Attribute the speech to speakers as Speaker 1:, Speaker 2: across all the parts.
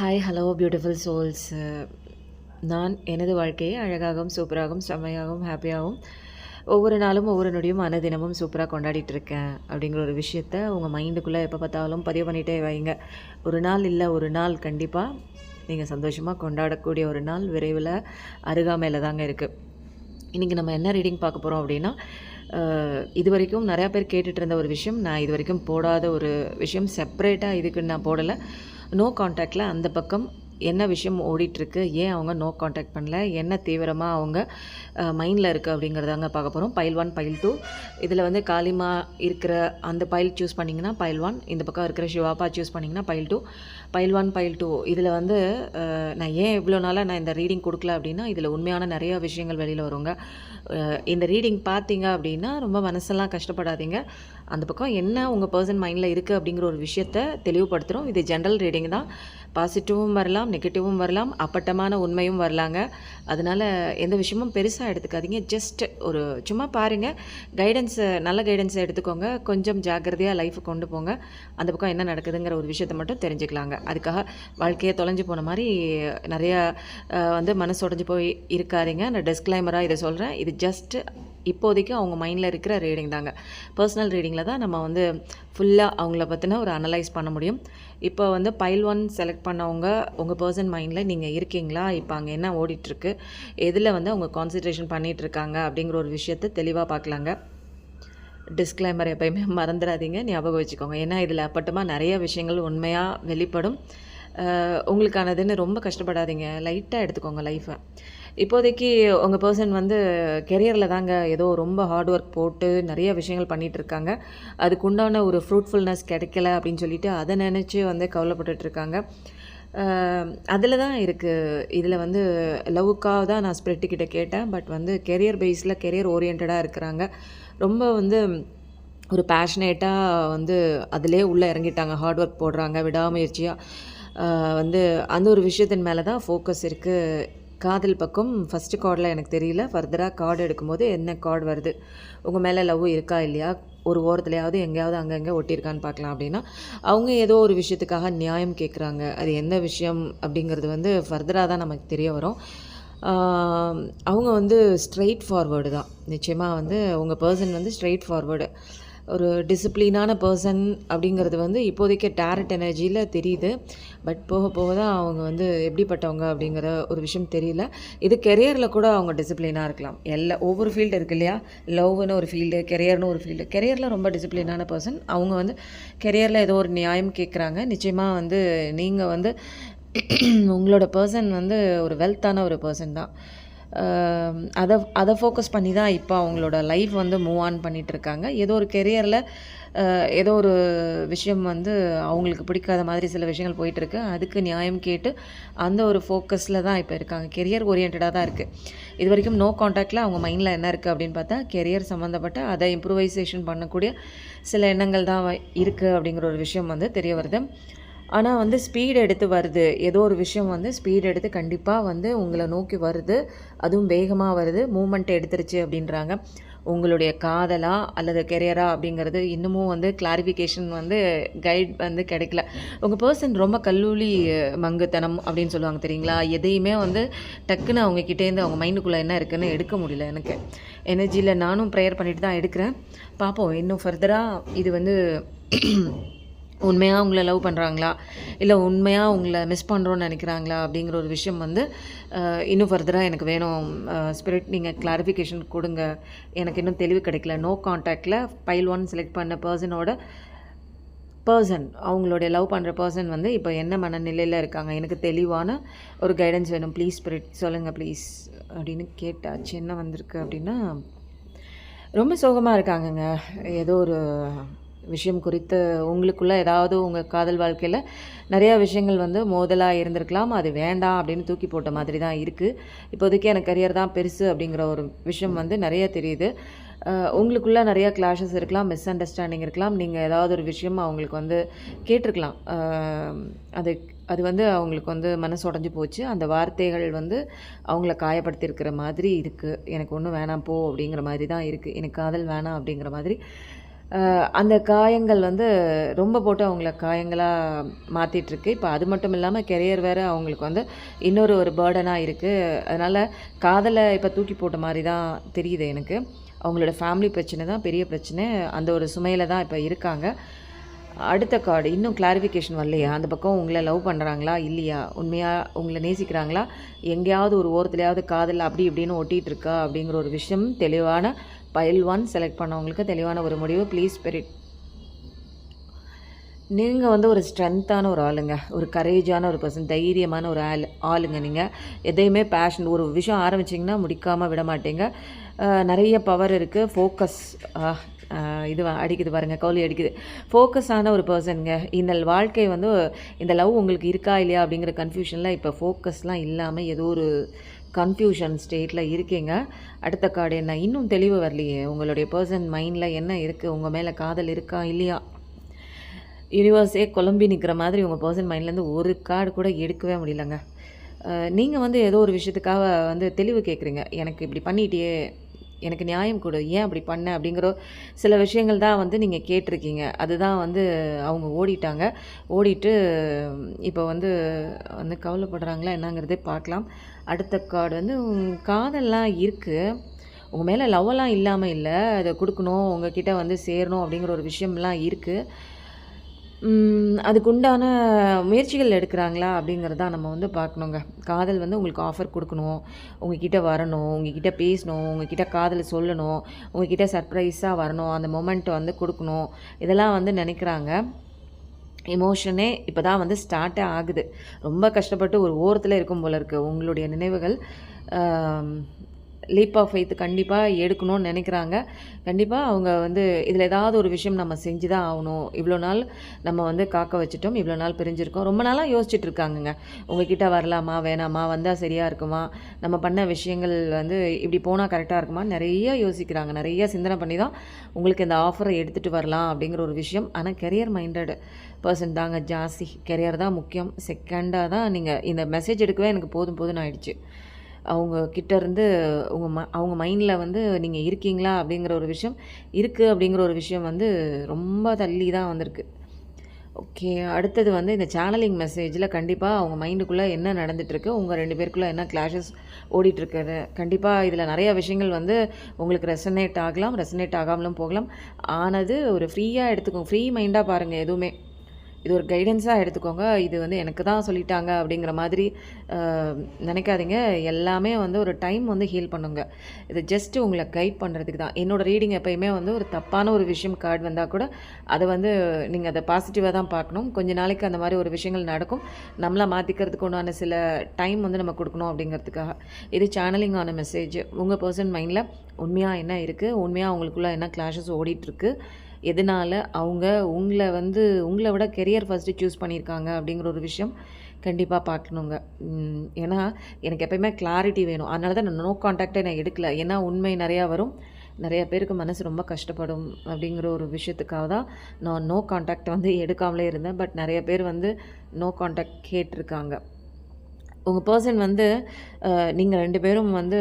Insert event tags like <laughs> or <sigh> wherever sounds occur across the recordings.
Speaker 1: Hi hello beautiful souls நான் எனது வாழ்க்கையை அழகாகவும் சூப்பராகவும் செம்மையாகவும் ஹாப்பியாகவும் ஒவ்வொரு நாளும் ஒவ்வொரு நொடியும் அனுதினமும் சூப்பராக கொண்டாடிட்டு இருக்கேன். அப்படிங்கிற ஒரு விஷயத்த உங்கள் மைண்டுக்குள்ளே எப்போ பார்த்தாலும் பதிவு பண்ணிகிட்டே வைங்க. ஒரு நாள் இல்லை ஒரு நாள் கண்டிப்பாக நீங்கள் சந்தோஷமாக கொண்டாடக்கூடிய ஒரு நாள் விரைவில் அருகாமையில் தாங்க இருக்குது இன்றைக்கி நம்ம என்ன ரீடிங் பார்க்க போகிறோம் அப்படின்னா இது வரைக்கும் நிறையா பேர் கேட்டுட்டு இருந்த ஒரு விஷயம் நான் இது வரைக்கும் போடாத ஒரு விஷயம் செப்பரேட்டாக இதுக்கு நான் போடலை. நோ காண்டாக்டில் அந்த பக்கம் என்ன விஷயம் ஓடிட்டுருக்கு? ஏன் அவங்க நோ காண்டாக்ட் பண்ணல? என்ன தீவிரமாக அவங்க மைண்டில் இருக்குது அப்படிங்கிறதாங்க பார்க்க போகிறோம் பைல் ஒன் பைல் டூ இதில் வந்து காலிமா இருக்கிற அந்த பைல் சூஸ் பண்ணிங்கன்னா பைல் ஒன் இந்த பக்கம் இருக்கிற சிவாப்பா சூஸ் பண்ணிங்கன்னா pile two pile one pile two. இதில் வந்து நான் ஏன் இவ்வளோ நாளாக நான் இந்த ரீடிங் கொடுக்கல அப்படின்னா இதில் உண்மையான நிறைய விஷயங்கள் வெளியில் வருங்க. இந்த ரீடிங் பார்த்தீங்க அப்படின்னா ரொம்ப மனசெல்லாம் கஷ்டப்படாதீங்க. அந்த பக்கம் என்ன உங்கள் பர்சன் மைண்டில் இருக்குது அப்படிங்கிற ஒரு விஷயத்த தெளிவுபடுத்துகிறோம் இது ஜென்ரல் ரீடிங் தான். பாசிட்டிவும் வரலாம் நெகட்டிவும் வரலாம் அப்பட்டமான உண்மையும் வரலாங்க. அதனால் எந்த விஷயமும் பெருசாக எடுத்துக்காதீங்க. ஜஸ்ட் ஒரு சும்மா பாருங்கள் கைடன்ஸை நல்ல கைடன்ஸை எடுத்துக்கோங்க. கொஞ்சம் ஜாக்கிரதையாக லைஃப்பை கொண்டு போங்க. அந்த பக்கம் என்ன நடக்குதுங்கிற ஒரு விஷயத்தை மட்டும் தெரிஞ்சுக்கலாங்க. அதுக்காக வாழ்க்கையை தொலைஞ்சு போன மாதிரி நிறையா வந்து மனசு உடஞ்சி போய் இருக்காருங்க நான் டிஸ்க்ளைமராக இதை சொல்கிறேன் இது ஜஸ்ட் இப்போதைக்கு அவங்க மைண்டில் இருக்கிற ரீடிங் தாங்க. பர்சனல் ரீடிங்கில் தான் நம்ம வந்து ஃபுல்லாக அவங்கள பற்றின ஒரு அனலைஸ் பண்ண முடியும். இப்போ வந்து பைல் ஒன் செலக்ட் பண்ணவங்க உங்கள் பர்சன் மைண்டில் நீங்கள் இருக்கீங்களா? இப்போ அங்கே என்ன ஓடிட்டுருக்கு? எதில் வந்து அவங்க கான்சன்ட்ரேஷன் பண்ணிகிட்ருக்காங்க அப்படிங்கிற ஒரு விஷயத்த தெளிவாக பார்க்கலாங்க டிஸ்க்ளைமர் எப்பயுமே மறந்துடாதீங்க ஞாபகம் வச்சுக்கோங்க. ஏன்னா இதில் அப்பட்டமாக நிறைய விஷயங்கள் உண்மையாக வெளிப்படும். உங்களுக்கானதுன்னு ரொம்ப கஷ்டப்படாதீங்க. லைட்டாக எடுத்துக்கோங்க லைஃப்பை இப்போதைக்கு உங்கள் பர்சன் வந்து கெரியரில் தாங்க ஏதோ ரொம்ப ஹார்ட் ஒர்க் போட்டு நிறைய விஷயங்கள் பண்ணிகிட்டு இருக்காங்க. அதுக்கு உண்டான ஒரு ஃப்ரூட்ஃபுல்னஸ் கிடைக்கல அப்படின்னு சொல்லிட்டு அதை நினச்சி வந்து கவலைப்பட்டுட்டு இருக்காங்க. அதில் தான் இருக்குது இதில் வந்து லவ்வுக்காக தான் நான் ஸ்ப்ரெட்டுக்கிட்ட கேட்டேன். பட் வந்து கெரியர் பேஸில் கெரியர் ஓரியன்டாக இருக்கிறாங்க. ரொம்ப வந்து ஒரு பேஷனேட்டாக வந்து அதிலே உள்ளே இறங்கிட்டாங்க. ஹார்ட் ஒர்க் போடுறாங்க விடாமுயற்சியாக வந்து அந்த ஒரு விஷயத்தின் மேலே தான் ஃபோக்கஸ் இருக்குது காதல் பக்கம் ஃபஸ்ட்டு கார்டில் எனக்கு தெரியல. ஃபர்தராக கார்டு எடுக்கும்போது என்ன கார்டு வருது? உங்கள் மேலே லவ் இருக்கா இல்லையா? ஒரு ஓரத்துலையாவது எங்கேயாவது அங்கங்கே ஒட்டியிருக்கான்னு பார்க்கலாம் அப்படின்னா அவங்க ஏதோ ஒரு விஷயத்துக்காக நியாயம் கேட்குறாங்க அது என்ன விஷயம் அப்படிங்கிறது வந்து ஃபர்தராக தான் நமக்கு தெரிய வரும். அவங்க வந்து ஸ்ட்ரெயிட் ஃபார்வேர்டு தான். நிச்சயமாக வந்து உங்கள் பர்சன் வந்து ஸ்ட்ரெயிட் ஃபார்வேர்டு ஒரு டிசிப்ளினான பர்சன் அப்படிங்கிறது வந்து இப்போதைக்கு டேரட் எனர்ஜியில் தெரியுது. பட் போக போக தான் அவங்க வந்து எப்படிப்பட்டவங்க அப்படிங்கிற ஒரு விஷயம் தெரியல. இது கெரியரில் கூட அவங்க டிசிப்ளினாக இருக்கலாம். எல்லா ஒவ்வொரு ஃபீல்டு இருக்கு இல்லையா? லவ்னு ஒரு ஃபீல்டு கெரியர்னு ஒரு ஃபீல்டு கெரியரில் ரொம்ப டிசிப்ளினான பர்சன் அவங்க வந்து கெரியரில் ஏதோ ஒரு நியாயம் கேட்குறாங்க நிச்சயமாக வந்து நீங்கள் வந்து <clears throat> உங்களோட பர்சன் வந்து ஒரு வெல்த்தான ஒரு பர்சன் தான். அதை அதை ஃபோக்கஸ் பண்ணி தான் இப்போ அவங்களோட லைஃப் வந்து மூவ் ஆன் பண்ணிகிட்ருக்காங்க இருக்காங்க ஏதோ ஒரு கெரியரில் ஏதோ ஒரு விஷயம் வந்து அவங்களுக்கு பிடிக்காத மாதிரி சில விஷயங்கள் போயிட்டுருக்கு. அதுக்கு நியாயம் கேட்டு அந்த ஒரு ஃபோக்கஸில் தான் இப்போ இருக்காங்க. கெரியர் ஓரியன்டாக தான் இருக்குது இது வரைக்கும் நோ காண்டாக்டில் அவங்க மைண்டில் என்ன இருக்குது அப்படின்னு பார்த்தா கெரியர் சம்மந்தப்பட்ட அதை இம்ப்ரூவைசேஷன் பண்ணக்கூடிய சில எண்ணங்கள் தான் இருக்குது அப்படிங்கிற ஒரு விஷயம் வந்து தெரிய வருது. ஆனால் வந்து ஸ்பீட் எடுத்து வருது. ஏதோ ஒரு விஷயம் வந்து ஸ்பீட் எடுத்து கண்டிப்பாக வந்து உங்களை நோக்கி வருது. அதுவும் வேகமாக வருது. மூமெண்ட் எடுத்துருச்சு அப்படின்றாங்க. உங்களுடைய காதலா அல்லது கெரியரா அப்படிங்கிறது இன்னமும் வந்து கிளாரிஃபிகேஷன் வந்து கைட் வந்து கிடைக்கல. உங்கள் பர்சன் ரொம்ப கல்லூலி மங்குத்தனம் அப்படின்னு சொல்லுவாங்க தெரியுங்களா? எதையுமே வந்து டக்குன்னு அவங்க கிட்டேருந்து அவங்க மைண்டுக்குள்ளே என்ன இருக்குன்னு எடுக்க முடியல எனக்கு. எனர்ஜியில் நானும் ப்ரேயர் பண்ணிட்டு தான் எடுக்கிறேன். பார்ப்போம் இன்னும் ஃபர்தராக இது வந்து உண்மையாக உங்களை லவ் பண்ணுறாங்களா இல்லை உண்மையாக உங்களை மிஸ் பண்ணுறோன்னு நினைக்கிறாங்களா? அப்படிங்கிற ஒரு விஷயம் வந்து இன்னும் ஃபர்தராக எனக்கு வேணும். ஸ்பிரிட் நீங்கள் கிளாரிஃபிகேஷன் கொடுங்க. எனக்கு இன்னும் தெளிவு கிடைக்கல. நோ காண்டாக்டில் ஃபைல் ஒன் செலக்ட் பண்ண பர்சனோட பர்சன் அவங்களுடைய லவ் பண்ணுற பர்சன் வந்து இப்போ என்ன மனநிலையில் இருக்காங்க? எனக்கு தெளிவான ஒரு கைடன்ஸ் வேணும். ப்ளீஸ் ஸ்பிரிட் சொல்லுங்கள் ப்ளீஸ் அப்படின்னு கேட்டாச்சு என்ன வந்திருக்கு அப்படின்னா ரொம்ப சோகமாக இருக்காங்கங்க. ஏதோ ஒரு விஷயம் குறித்து உங்களுக்குள்ளே ஏதாவது உங்கள் காதல் வாழ்க்கையில் நிறையா விஷயங்கள் வந்து மோதலாக இருந்திருக்கலாம். அது வேண்டாம் அப்படின்னு தூக்கி போட்ட மாதிரி தான் இருக்குது இப்போதைக்கு எனக்கு கரியர் தான் பெருசு அப்படிங்கிற ஒரு விஷயம் வந்து நிறைய தெரியுது. உங்களுக்குள்ளே நிறையா கிளாஷஸ் இருக்கலாம் மிஸ் அண்டர்ஸ்டாண்டிங் இருக்கலாம். நீங்கள் ஏதாவது ஒரு விஷயம் அவங்களுக்கு வந்து கேட்டிருக்கலாம். அது அது வந்து அவங்களுக்கு வந்து மனசு உடஞ்சி போச்சு. அந்த வார்த்தைகள் வந்து அவங்கள காயப்படுத்தியிருக்கிற மாதிரி இருக்குது எனக்கு ஒன்றும் வேணாம் போ அப்படிங்கிற மாதிரி தான் இருக்குது எனக்கு காதல் வேணாம் அப்படிங்கிற மாதிரி அந்த காயங்கள் வந்து ரொம்ப போட்டு அவங்கள காயங்களாக மாற்றிட்டுருக்கு இப்போ அது மட்டும் இல்லாமல் கெரியர் வேறு அவங்களுக்கு வந்து இன்னொரு ஒரு பேர்டனாக இருக்குது அதனால் காதலை இப்போ தூக்கி போட்ட மாதிரி தான் தெரியுது எனக்கு. அவங்களோட ஃபேமிலி பிரச்சனை தான் பெரிய பிரச்சனை. அந்த ஒரு சுமையில் தான் இப்போ இருக்காங்க. அடுத்த கார்டு இன்னும் கிளாரிஃபிகேஷன் வரலையா? அந்த பக்கம் உங்களை லவ் பண்ணுறாங்களா இல்லையா? உண்மையாக உங்களை நேசிக்கிறாங்களா? எங்கேயாவது ஒரு ஓரத்துலையாவது காதல் அப்படி இப்படின்னு ஒட்டிகிட்டு இருக்கா அப்படிங்கிற ஒரு விஷயம் தெளிவான பயல் ஒன் செலக்ட் பண்ணவங்களுக்கு தெளிவான ஒரு முடிவு. ப்ளீஸ் ஸ்பிரிட் நீங்கள் வந்து ஒரு ஸ்ட்ரென்த்தான ஒரு ஆளுங்க. ஒரு கரேஜான ஒரு பர்சன் தைரியமான ஒரு ஆள் ஆளுங்க நீங்கள் எதையுமே பேஷன் ஒரு விஷயம் ஆரம்பிச்சிங்கன்னா முடிக்காமல் விட மாட்டீங்க. நிறைய பவர் இருக்குது ஃபோக்கஸ் இது அடிக்குது பாருங்கள் கவுலி அடிக்குது. ஃபோக்கஸான ஒரு பர்சனுங்க இந்த வாழ்க்கை வந்து இந்த லவ் உங்களுக்கு இருக்கா இல்லையா அப்படிங்கிற கன்ஃபியூஷனில் இப்போ ஃபோக்கஸ்லாம் இல்லாமல் ஏதோ ஒரு கன்ஃபியூஷன் ஸ்டேட்டில் இருக்கீங்க. அடுத்த கார்டு என்ன? இன்னும் தெளிவு வரலையே. உங்களுடைய பர்சன் மைண்டில் என்ன இருக்குது உங்கள் மேலே காதல் இருக்கா இல்லையா? யூனிவர்ஸே குழம்பி நிற்கிற மாதிரி உங்கள் பர்சன் மைண்ட்லேருந்து ஒரு கார்டு கூட எடுக்கவே முடியலங்க. நீங்கள் வந்து ஏதோ ஒரு விஷயத்துக்காக வந்து தெளிவு கேட்குறீங்க எனக்கு இப்படி பண்ணிட்டியே எனக்கு நியாயம் கொடு ஏன் அப்படி பண்ண? அப்படிங்கிற சில விஷயங்கள் தான் வந்து நீங்கள் கேட்டிருக்கீங்க. அதுதான் வந்து அவங்க ஓடிட்டாங்க. ஓடிட்டு இப்போ வந்து வந்து கவலைப்படுறாங்களா என்னங்கிறதே பார்க்கலாம். அடுத்த கார்டு வந்து காதல்லாம் இருக்குது உங்கள் மேலே லவ்வெல்லாம் இல்லாமல் இல்லை. அதை கொடுக்கணும் உங்ககிட்ட வந்து சேரணும் அப்படிங்கிற ஒரு விஷயம்லாம் இருக்குது அதுக்குண்டான முயற்சிகள் எடுக்கிறாங்களா அப்படிங்கிறத நம்ம வந்து பார்க்கணுங்க. காதல் வந்து உங்களுக்கு ஆஃபர் கொடுக்கணும். உங்ககிட்ட வரணும். உங்ககிட்ட பேசணும். உங்ககிட்ட காதலை சொல்லணும். உங்ககிட்ட சர்ப்ரைஸாக வரணும். அந்த மொமெண்ட்டை வந்து கொடுக்கணும். இதெல்லாம் வந்து நினைக்கிறாங்க. எமோஷனே இப்போ தான் வந்து ஸ்டார்ட்டே ஆகுது. ரொம்ப கஷ்டப்பட்டு ஒரு ஓரத்தில் இருக்கும் போல இருக்குது உங்களுடைய நினைவுகள் லீப் ஆஃப் ஃபெய்த் கண்டிப்பாக எடுக்கணும்னு நினைக்கிறாங்க. கண்டிப்பாக அவங்க வந்து இதில் ஏதாவது ஒரு விஷயம் நம்ம செஞ்சு தான் ஆகணும். இவ்வளோ நாள் நம்ம வந்து காக்க வச்சுட்டோம் இவ்வளோ நாள் பிரிஞ்சிருக்கோம். ரொம்ப நாளாக யோசிச்சுட்டு இருக்காங்கங்க. உங்ககிட்ட வரலாமா வேணாமா வந்தால் சரியாக இருக்குமா? நம்ம பண்ண விஷயங்கள் வந்து இப்படி போனால் கரெக்டாக இருக்குமா? நிறைய யோசிக்கிறாங்க. நிறைய சிந்தனை பண்ணி தான் உங்களுக்கு இந்த ஆஃபரை எடுத்துகிட்டு வரலாம் அப்படிங்கிற ஒரு விஷயம். ஆனால் கெரியர் மைண்டட் பர்சன் தாங்க ஜாஸ்தி. கெரியர் தான் முக்கியம். செகண்டாக தான் நீங்கள் இந்த மெசேஜ் எடுக்கவே எனக்கு போதும் போதும் ஆயிடுச்சு. அவங்க கிட்டேருந்து உங்கள் ம அவங்க மைண்டில் வந்து நீங்கள் இருக்கீங்களா அப்படிங்கிற ஒரு விஷயம் இருக்குது அப்படிங்கிற ஒரு விஷயம் வந்து ரொம்ப தள்ளி தான் வந்திருக்கு. ஓகே அடுத்தது வந்து இந்த சேனலிங் மெசேஜில் கண்டிப்பாக அவங்க மைண்டுக்குள்ளே என்ன நடந்துகிட்ருக்கு உங்கள் ரெண்டு பேருக்குள்ளே என்ன கிளாஷஸ் ஓடிட்டுருக்குது கண்டிப்பாக இதில் நிறையா விஷயங்கள் வந்து உங்களுக்கு ரெசனேட் ஆகலாம் ரெசனேட் ஆகாமலும் போகலாம். ஆனது ஒரு ஃப்ரீயாக எடுத்துக்கோங்க ஃப்ரீ மைண்டாக பாருங்கள் எதுவுமே. இது ஒரு கைடன்ஸாக எடுத்துக்கோங்க. இது வந்து எனக்கு தான் சொல்லிட்டாங்க அப்படிங்கிற மாதிரி நினைக்காதீங்க. எல்லாமே வந்து ஒரு டைம் வந்து ஹீல் பண்ணுங்க. இது ஜஸ்ட்டு உங்களை கைட் பண்ணுறதுக்கு தான். என்னோடய ரீடிங் எப்போயுமே வந்து ஒரு தப்பான ஒரு விஷயம் கார்டு வந்தால் கூட அதை வந்து நீங்கள் அதை பாசிட்டிவாக தான் பார்க்கணும். கொஞ்ச நாளைக்கு அந்த மாதிரி ஒரு விஷயங்கள் நடக்கும். நம்மளை மாற்றிக்கிறதுக்கு உண்டான சில டைம் வந்து நம்ம கொடுக்கணும் அப்படிங்கிறதுக்காக. இது சேனலிங் ஆன மெசேஜ் உங்கள் பர்சன் மைண்டில் உண்மையாக என்ன இருக்குது உண்மையாக அவங்களுக்குள்ள என்ன கிளாஷஸ் ஓடிட்டுருக்கு எதனால் அவங்க உங்களை வந்து உங்களை விட கெரியர் ஃபஸ்ட்டு சூஸ் பண்ணியிருக்காங்க அப்படிங்கிற ஒரு விஷயம் கண்டிப்பாக பார்க்கணுங்க. ஏன்னா எனக்கு எப்பயுமே கிளாரிட்டி வேணும். அதனால தான் நான் நோ காண்டாக்டே நான் எடுக்கல. ஏன்னா உண்மை நிறையா வரும். நிறையா பேருக்கு மனசு ரொம்ப கஷ்டப்படும் அப்படிங்கிற ஒரு விஷயத்துக்காக தான் நான் நோ காண்டாக்ட் வந்து எடுக்காமலே இருந்தேன். பட் நிறைய பேர் வந்து நோ காண்டாக்ட் கேட்டிருக்காங்க. உங்கள் பர்சன் வந்து நீங்கள் ரெண்டு பேரும் வந்து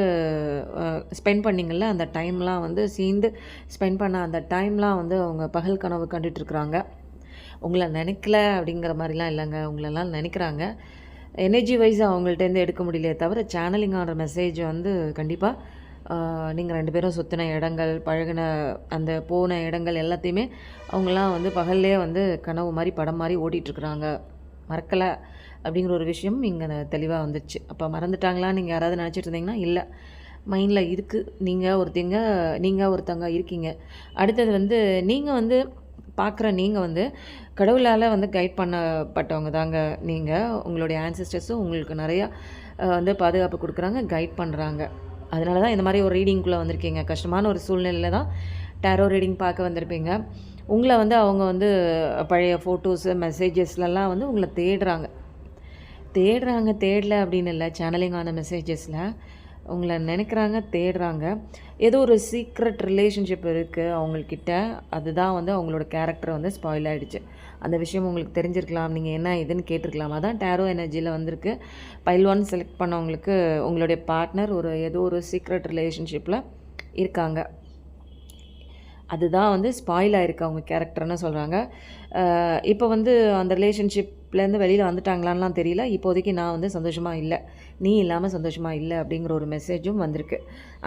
Speaker 1: ஸ்பெண்ட் பண்ணிங்கள்ல அந்த டைம்லாம் வந்து சேர்ந்து ஸ்பெண்ட் பண்ண அந்த டைம்லாம் வந்து அவங்க பகல் கனவு கண்டுட்ருக்குறாங்க உங்களை நினைக்கல அப்படிங்கிற மாதிரிலாம் இல்லைங்க. உங்களெல்லாம் நினைக்கிறாங்க. எனர்ஜி வைஸ் அவங்கள்ட்டேருந்து எடுக்க முடியலையே தவிர சேனலிங் ஆகிற மெசேஜ் வந்து கண்டிப்பாக நீங்கள் ரெண்டு பேரும் சுற்றின இடங்கள் பழகின அந்த போன இடங்கள் எல்லாத்தையுமே அவங்களாம் வந்து பகல்லே வந்து கனவு மாதிரி படம் மாதிரி ஓடிட்டுருக்குறாங்க மறக்கலை. அப்படிங்கிற ஒரு விஷயம் இங்கே தெளிவாக வந்துச்சு. அப்போ மறந்துட்டாங்களா? நீங்கள் யாராவது நினச்சிட்டு இருந்தீங்கன்னா இல்லை. மைண்டில் இருக்குது நீங்கள் ஒருத்தங்க நீங்கள் ஒருத்தங்க இருக்கீங்க. அடுத்தது வந்து நீங்கள் வந்து பார்க்குற நீங்கள் வந்து கடவுளால் வந்து கைட் பண்ணப்பட்டவங்க தாங்க நீங்கள் உங்களுடைய ஆன்சிஸ்டர்ஸும் உங்களுக்கு நிறையா வந்து பாதுகாப்பு கொடுக்குறாங்க கைட் பண்ணுறாங்க அதனால தான் இந்த மாதிரி ஒரு ரீடிங்குள்ளே வந்திருக்கீங்க. கஷ்டமான ஒரு சூழ்நிலையில் தான் டேரோ ரீடிங் பார்க்க வந்திருப்பீங்க. உங்களை வந்து அவங்க வந்து பழைய ஃபோட்டோஸு மெசேஜஸ்லலாம் வந்து உங்களை தேடுறாங்க. தேடுறாங்க தேடல அப்படின்னு இல்லை. சேனலிங் ஆன மெசேஜஸில் உங்களை நினைக்கிறாங்க தேடுறாங்க. ஏதோ ஒரு சீக்ரெட் ரிலேஷன்ஷிப் இருக்குது அவங்கக்கிட்ட அதுதான் வந்து அவங்களோட கேரக்டர் வந்து ஸ்பாயில் ஆகிடுச்சு அந்த விஷயம் உங்களுக்கு தெரிஞ்சிருக்கலாம். நீங்கள் என்ன இதுன்னு கேட்டிருக்கலாம். அதான் டேரோ எனர்ஜியில் வந்திருக்கு. பைல் ஒன் செலக்ட் பண்ணவங்களுக்கு உங்களுடைய பார்ட்னர் ஒரு ஏதோ ஒரு சீக்ரெட் ரிலேஷன்ஷிப்பில் இருக்காங்க. அதுதான் வந்து ஸ்பாயில் ஆயிருக்கு அவங்க கேரக்டர்னு சொல்கிறாங்க இப்போ வந்து அந்த ரிலேஷன்ஷிப் ரிலேஷன்ஷிப்லேருந்து வெளியில் வந்துட்டாங்களான்லாம் தெரியல. இப்போதைக்கு நான் வந்து சந்தோஷமாக இல்லை. நீ இல்லாமல் சந்தோஷமாக இல்லை அப்படிங்கிற ஒரு மெசேஜும் வந்திருக்கு.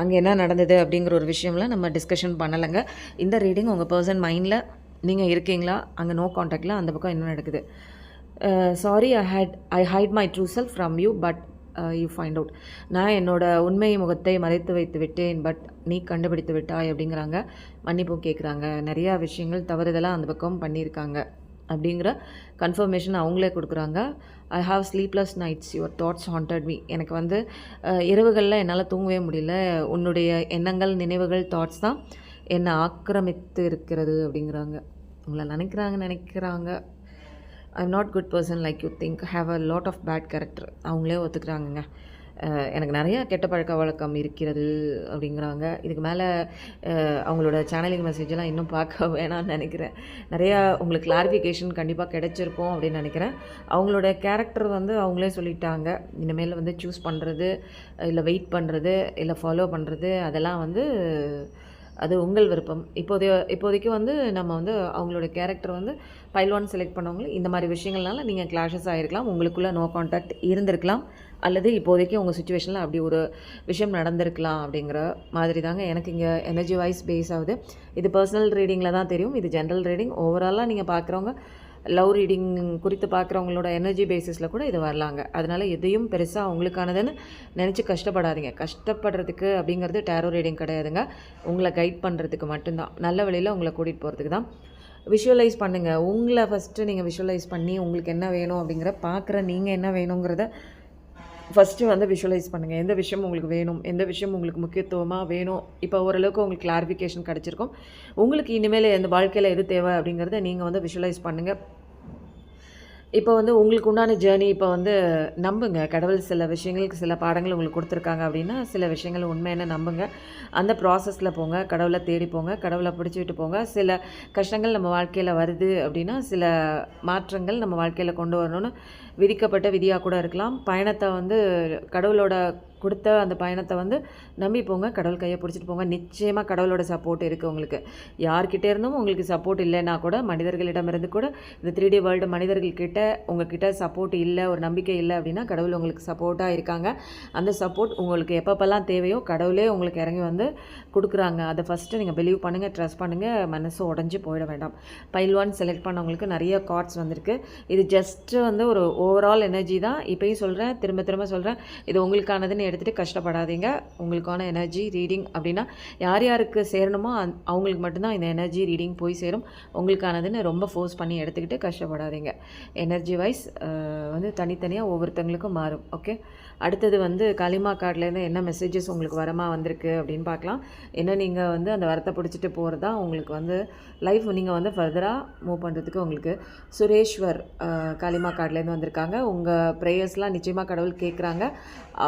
Speaker 1: அங்கே என்ன நடந்தது அப்படிங்கிற ஒரு விஷயம்லாம் நம்ம டிஸ்கஷன் பண்ணலைங்க. இந்த ரீடிங் உங்கள் பர்சன் மைண்டில் நீங்கள் இருக்கீங்களா? அங்கே நோ காண்டாக்டில் அந்த பக்கம் என்ன நடக்குது? Sorry I hate I hide my true self from you but you find out நான் என்னோட உண்மை முகத்தை மறைத்து வைத்து விட்டேன் பட் நீ கண்டுபிடித்து விட்டாய் அப்படிங்கிறாங்க. மன்னிப்பும் கேட்குறாங்க நிறையா விஷயங்கள் தவறுதலாக அந்த பக்கம் பண்ணியிருக்காங்க. அப்படிங்கிற கன்ஃபர்மேஷன் அவங்களே கொடுக்குறாங்க. I have sleepless nights your thoughts haunted me எனக்கு வந்து இரவுகளில் என்னால் தூங்கவே முடியல. உன்னுடைய எண்ணங்கள் நினைவுகள் தாட்ஸ் தான் என்னை ஆக்கிரமித்து இருக்கிறது அப்படிங்கிறாங்க. உங்களை நினைக்கிறாங்க நினைக்கிறாங்க. I am not good person like you think have a lot of bad character அவங்களே ஒத்துக்கிறாங்கங்க. எனக்கு நிறையா கெட்ட பழக்க வழக்கம் இருக்கிறது அப்படிங்கிறாங்க. இதுக்கு மேலே அவங்களோட சேனலிங் மெசேஜெல்லாம் இன்னும் பார்க்க <laughs> வேணாம்னு நினைக்கிறேன். நிறையா உங்களுக்கு கிளாரிஃபிகேஷன் கண்டிப்பாக கிடச்சிருக்கும் அப்படின்னு நினைக்கிறேன். அவங்களோட கேரக்டர் வந்து அவங்களே சொல்லிட்டாங்க. இனிமேல் வந்து சூஸ் பண்ணுறது இல்லை வெயிட் பண்ணுறது இல்லை ஃபாலோ பண்ணுறது அதெல்லாம் வந்து அது உங்கள் விருப்பம். இப்போதைய இப்போதைக்கு வந்து நம்ம வந்து அவங்களோட கேரக்டர் வந்து பைல்வான் செலக்ட் பண்ணவங்களும் இந்த மாதிரி விஷயங்கள்னால நீங்கள் கிளாஷஸ் ஆகிருக்கலாம் உங்களுக்குள்ளே நோ காண்டாக்ட் இருந்திருக்கலாம். அல்லது இப்போதைக்கு உங்கள் சுச்சுவேஷனில் அப்படி ஒரு விஷயம் நடந்திருக்கலாம் அப்படிங்கிற மாதிரி தாங்க எனக்கு இங்கே எனர்ஜி வைஸ் பேஸ் ஆகுது. இது பர்சனல் ரீடிங்கில் தான் தெரியும். இது ஜென்ரல் ரீடிங் ஓவராலாக நீங்கள் பார்க்குறவங்க லவ் ரீடிங் குறித்து பார்க்குறவங்களோட எனர்ஜி பேசிஸில் கூட இது வரலாங்க. அதனால் எதையும் பெருசாக அவங்களுக்கானதுன்னு நினச்சி கஷ்டப்படாதீங்க. கஷ்டப்படுறதுக்கு அப்படிங்கிறது டேரோ ரீடிங் கிடையாதுங்க. உங்களை கைட் பண்ணுறதுக்கு மட்டும்தான். நல்ல வழியில் உங்களை கூட்டிகிட்டு போகிறதுக்கு தான். விஷுவலைஸ் பண்ணுங்கள் உங்களை ஃபஸ்ட்டு நீங்கள் விஷுவலைஸ் பண்ணி உங்களுக்கு என்ன வேணும் அப்படிங்கிற பார்க்குற நீங்கள் என்ன வேணுங்கிறத ஃபஸ்ட்டு வந்து விஷுவலைஸ் பண்ணுங்கள் எந்த விஷயம் உங்களுக்கு வேணும்? எந்த விஷயம் உங்களுக்கு முக்கியத்துவமாக வேணும்? இப்போ ஓரளவுக்கு உங்களுக்கு கிளாரிஃபிகேஷன் கிடச்சிருக்கும். உங்களுக்கு இனிமேல் எந்த வாழ்க்கையில் எது தேவை அப்படிங்கிறத நீங்கள் வந்து விஷுவலைஸ் பண்ணுங்கள் இப்போ வந்து உங்களுக்கு உண்டான ஜேர்னி இப்போ வந்து நம்புங்க. கடவுள் சில விஷயங்களுக்கு சில பாடங்கள் உங்களுக்கு கொடுத்துருக்காங்க அப்படின்னா சில விஷயங்கள் உண்மையான நம்புங்க. அந்த ப்ராசஸில் போங்க. கடவுளை தேடி போங்க. கடவுளை பிடிச்சிட்டு போங்க. சில கஷ்டங்கள் நம்ம வாழ்க்கையில் வருது அப்படின்னா சில மாற்றங்கள் நம்ம வாழ்க்கையில் கொண்டு வரணும்னு விதிக்கப்பட்ட விதியாக கூட இருக்கலாம். பயணத்தை வந்து கடவுளோட கொடுத்த அந்த பயணத்தை வந்து நம்பி போங்க கடவுள் கையை பிடிச்சிட்டு போங்க. நிச்சயமாக கடவுளோட சப்போர்ட் இருக்குது உங்களுக்கு. யார்கிட்டே இருந்தும் உங்களுக்கு சப்போர்ட் இல்லைன்னா கூட மனிதர்களிடமிருந்து கூட இந்த த்ரீ டி வேர்ல்டு மனிதர்கள்கிட்ட உங்ககிட்ட சப்போர்ட் இல்லை ஒரு நம்பிக்கை இல்லை அப்படின்னா கடவுள் உங்களுக்கு சப்போர்ட்டாக இருக்காங்க. அந்த சப்போர்ட் உங்களுக்கு எப்பப்பெல்லாம் தேவையோ கடவுளே உங்களுக்கு இறங்கி வந்து கொடுக்குறாங்க. அதை ஃபஸ்ட்டு நீங்கள் பிலீவ் பண்ணுங்கள் ட்ரஸ்ட் பண்ணுங்கள் மனசு உடஞ்சி போயிட வேண்டாம். பைல்வான் செலக்ட் பண்ணவங்களுக்கு நிறைய கார்ட்ஸ் வந்திருக்கு. இது ஜஸ்ட்டு வந்து ஒரு ஓவரால் எனர்ஜி தான். இப்போயும் சொல்கிறேன் திரும்ப திரும்ப சொல்கிறேன் இது உங்களுக்கானதுன்னு எடுத்துகிட்டு கஷ்டப்படாதீங்க. உங்களுக்கான எனர்ஜி ரீடிங் அப்படின்னா யார் யாருக்கு சேரணுமோ அந் அவங்களுக்கு மட்டும்தான் இந்த எனர்ஜி ரீடிங் போய் சேரும். உங்களுக்கானதுன்னு ரொம்ப ஃபோர்ஸ் பண்ணி எடுத்துக்கிட்டு கஷ்டப்படாதீங்க. எனர்ஜி வைஸ் வந்து தனித்தனியாக ஒவ்வொருத்தங்களுக்கும் மாறும். ஓகே அடுத்தது வந்து களிமா கார்ட்லேருந்து என்ன மெசேஜஸ் உங்களுக்கு வரமா வந்திருக்கு அப்படின்னு பார்க்கலாம். என்ன நீங்கள் வந்து அந்த வரத்தை பிடிச்சிட்டு போகிறதா உங்களுக்கு வந்து லைஃப் நீங்கள் வந்து ஃபர்தராக மூவ் பண்ணுறதுக்கு உங்களுக்கு சுரேஷ்வர் களிமா கார்ட்லேருந்து வந்திருக்காங்க. உங்கள் ப்ரேயர்ஸ்லாம் நிச்சயமாக கடவுள் கேட்குறாங்க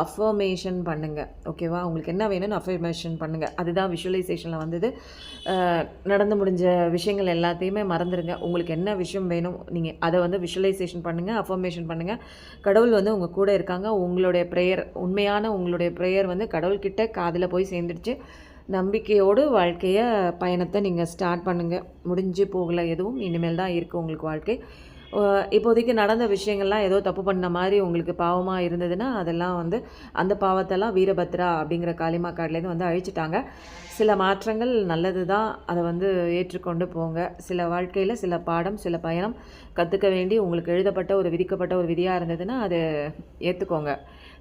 Speaker 1: அஃபர்மேஷன் பண்ணுங்கள் ஓகேவா உங்களுக்கு என்ன வேணும்னு அஃபர்மேஷன் பண்ணுங்கள் அதுதான் விஷுவலைசேஷனில் வந்தது. நடந்து முடிஞ்ச விஷயங்கள் எல்லாத்தையுமே மறந்துடுங்க உங்களுக்கு என்ன விஷயம் வேணும் நீங்கள் அதை வந்து விஷுவலைசேஷன் பண்ணுங்கள் அஃபர்மேஷன் பண்ணுங்கள் கடவுள் வந்து உங்கள் கூட இருக்காங்க. உங்களுடைய ப்ரேயர் உண்மையான உங்களுடைய ப்ரேயர் வந்து கடவுள்கிட்ட காதில் போய் சேர்ந்துடுச்சு. நம்பிக்கையோடு வாழ்க்கையை பயணத்தை நீங்கள் ஸ்டார்ட் பண்ணுங்கள் முடிஞ்சு போகல எதுவும் இனிமேல் தான் இருக்குது உங்களுக்கு வாழ்க்கை. இப்போதைக்கு நடந்த விஷயங்கள்லாம் ஏதோ தப்பு பண்ண மாதிரி உங்களுக்கு பாவமாக இருந்ததுன்னா அதெல்லாம் வந்து அந்த பாவத்தெல்லாம் வீரபத்ரா அப்படிங்கிற காளிமா கார்ட்லேருந்து வந்து அழிச்சிட்டாங்க. சில மாற்றங்கள் நல்லது தான். அதை வந்து ஏற்றுக்கொண்டு போங்க. சில வாழ்க்கையில் சில பாடம் சில பயணம் கற்றுக்க வேண்டி உங்களுக்கு எழுதப்பட்ட ஒரு விதிக்கப்பட்ட ஒரு விதியாக இருந்ததுன்னா அதை ஏற்றுக்கோங்க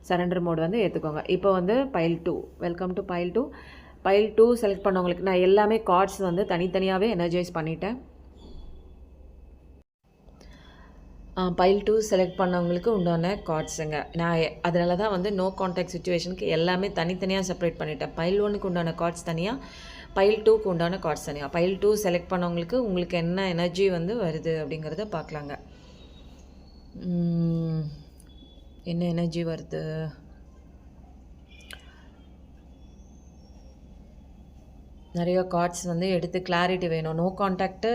Speaker 1: சரண்டர் மோட் வந்து ஏற்றுக்கோங்க இப்போ வந்து pile two welcome to pile two pile two select பண்ணவங்களுக்கு நான் எல்லாமே கார்ட்ஸ் வந்து தனித்தனியாகவே எனர்ஜைஸ் பண்ணிட்டேன். பைல் டூ செலக்ட் பண்ணவங்களுக்கு உண்டான கார்ட்ஸுங்க நான் எ- அதனால தான் வந்து நோ கான்டாக்ட் சுச்சுவேஷனுக்கு எல்லாமே தனித்தனியாக செப்பரேட் பண்ணிட்டேன். பைல் ஒன்றுக்கு உண்டான கார்ட்ஸ் தனியாக பைல் டூக்கு உண்டான கார்ட்ஸ் தனியாக பைல் டூ செலக்ட் பண்ணவங்களுக்கு உங்களுக்கு என்ன எனர்ஜி வந்து வருது அப்படிங்கிறத பார்க்கலாங்க. என்ன எனர்ஜி வருது? நிறைய கார்ட்ஸ் வந்து எடுத்து கிளாரிட்டி வேணும். நோ கான்டாக்ட்டு